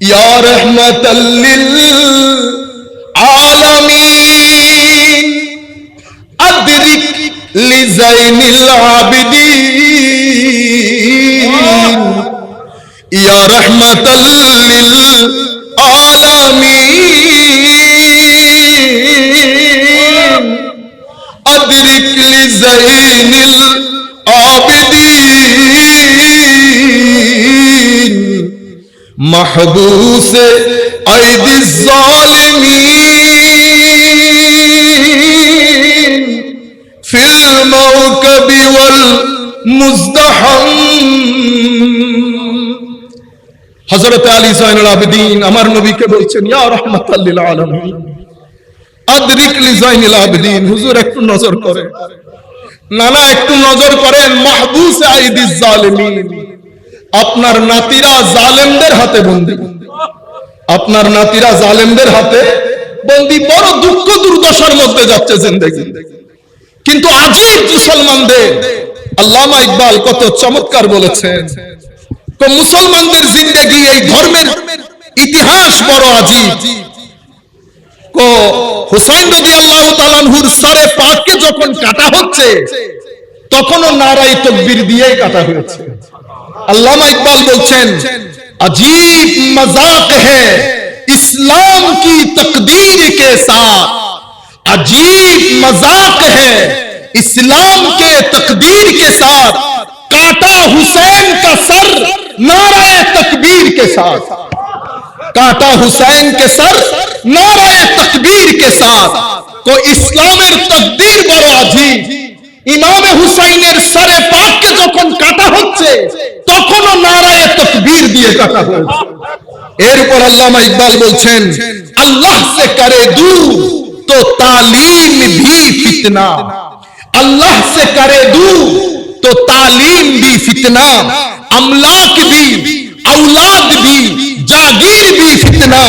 ইয়া রহমাতাল্লিল আলামিন। আদরিক লিজাইনিল আবিদিন। ইয়া রহমাতাল্লিল আলামিন। محبوس أيدي الظالمين في الموكب والمزدحم হযরত আলী জাইনুল আবেদিন আমার নবীকে বলছেন ইয়া রাহমাতাল লিল আলামিন আদরিক লি জাইনুল আবেদিন হুজুর একটু নজর করে নানা একটু নজর করেন মাহবুস আইদিজ জালিমিন আপনার নাতিরা জালেমদের হাতে বন্দি। আপনার নাতিরা জালেমদের হাতে বন্দি। বড় দুঃখ দুর্দশার মধ্যে যাচ্ছে জিন্দগি। কিন্তু আজীব মুসলমানদের, আল্লামা ইকবাল কত চমৎকার বলেছেন তো মুসলমানদের জিন্দগি এই ধর্মের ইতিহাস বড় আজীব। কো হুসাইন রাদিয়াল্লাহু তাআলাহুর সরে পাককে যখন কাটা হচ্ছে, তখনও নারাই তকবীর দিয়েই কাটা হয়েছে। আল্লামা ইকবাল বলছেন अजीब मज़ाक है इस्लाम की तकदीर के साथ। अजीब मज़ाक है इस्लाम के तकदीर के साथ। काटा हुसैन का सर नाराय तकबीर के साथ। काटा हुसैन के सर नाराय तकबीर के साथ। तो इस्लाम तकदीर बड़ा अजीब। इमाम हुसैन দিয়ে কাটা হয়েছে এরপর আল্লামা ইকবাল বলছেন আল্লাহ সে করে দূর তো তালিম ভি ফিতনা আল্লাহ সে করে দূর তো তালিম भी फितना अमलाक भी औलाद भी जागीर भी फितना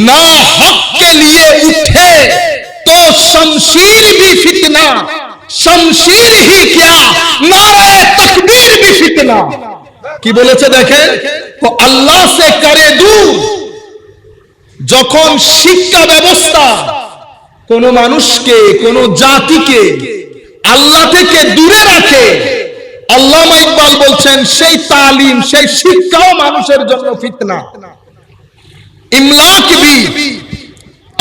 ना हक के लिए उठे तो शमशीर भी फितना शमशीर ही क्या नारे तकबीर भी फितना কি বলেছে দেখে আল্লাহ সে করে দূর। যখন শিক্ষা ব্যবস্থা কোন মানুষকে, কোন জাতিকে আল্লাহ থেকে দূরে রাখে, আল্লাহ ইকবাল বলছেন, সেই তালিম, সেই শিক্ষাও মানুষের জন্য ফিতনা। ইমলাক বি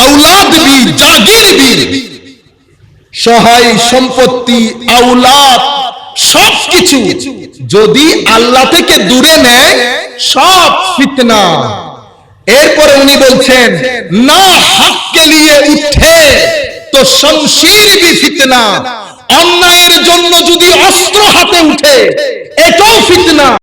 আউলাদ বি, জাগির বি, সহায় সম্পত্তি আউলাদ সবকিছু যদি আল্লাহ থেকে দূরে নেয়, সব ফিতনা। এরপরে উনি বলছেন, না হক কে লিয়ে উঠে তো শমশির বি ফিতনা। অন্যায়ের জন্য যদি অস্ত্র হাতে উঠে, এটাও ফিতনা।